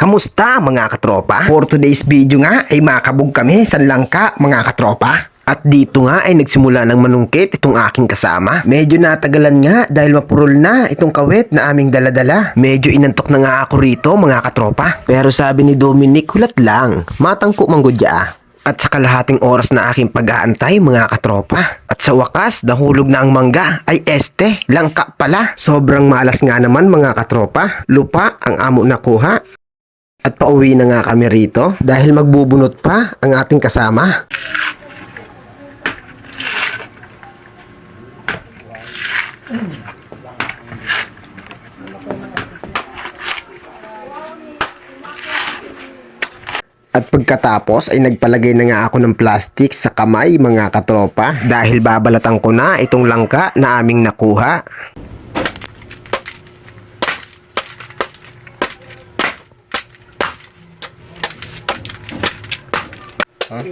Kamusta mga katropa? For today's video nga ay makabog kami sa langka mga katropa. At dito nga ay nagsimula ng manungkit itong aking kasama. Medyo natagalan nga dahil mapurol na itong kawet na aming daladala. Medyo inantok na nga ako rito mga katropa. Pero sabi ni Dominic, hulat lang. Matangko manggudya. At sa kalahating oras na aking pag-aantay mga katropa. At sa wakas, nahulog na ang mangga. Ay este, langka pala. Sobrang malas nga naman mga katropa. Lupa ang amo nakuha. At pauwi na nga kami rito dahil magbubunot pa ang ating kasama. At pagkatapos ay nagpalagay na nga ako ng plastic sa kamay mga katropa dahil babalatan ko na itong langka na aming nakuha. Pagkatapos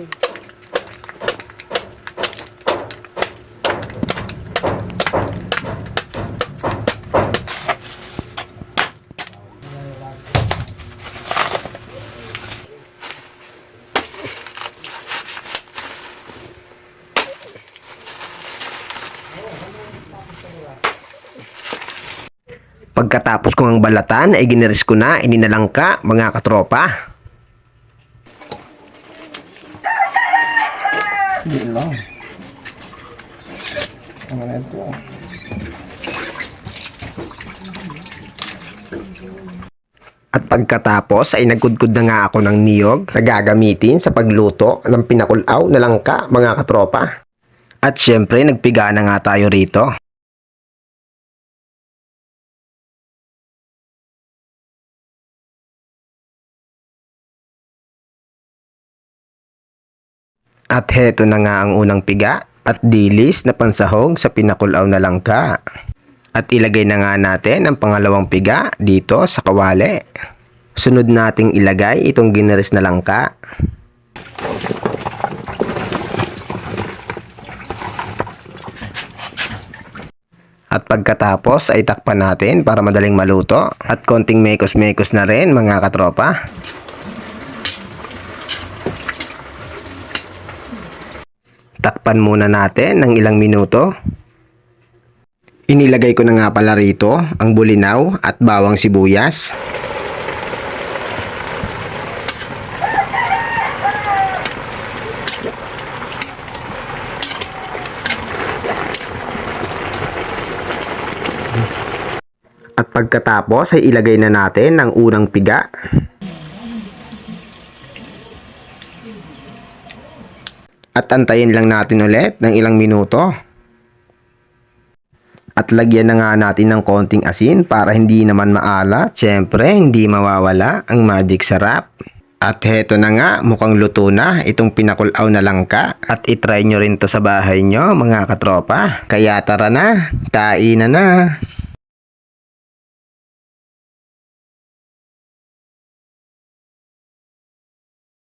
kong ang balatan ay giniris ko na ininalangka mga katropa. Hindi lang. Ano na ito? At pagkatapos ay nagkudkod na nga ako ng niyog na gagamitin sa pagluto ng pinakulaw na langka mga katropa. At syempre nagpiga na nga tayo rito. At heto na nga ang unang piga at dilis na pansahog sa pinakulaw na langka. At ilagay na nga natin ang pangalawang piga dito sa kawali. Sunod nating ilagay itong ginaris na langka. At pagkatapos ay takpan natin para madaling maluto. At konting mekos-mekos na rin mga katropa. Takpan muna natin ng ilang minuto. Inilagay ko na nga pala rito ang bulinaw at bawang sibuyas. At pagkatapos ay ilagay na natin ang unang piga. At antayin lang natin ulit ng ilang minuto. At lagyan na nga natin ng konting asin para hindi naman maalat. Siyempre, hindi mawawala ang magic sarap. At heto na nga, mukhang luto na itong pinakulaw na langka. At itry nyo rin to sa bahay nyo mga katropa. Kaya tara na, kainan na.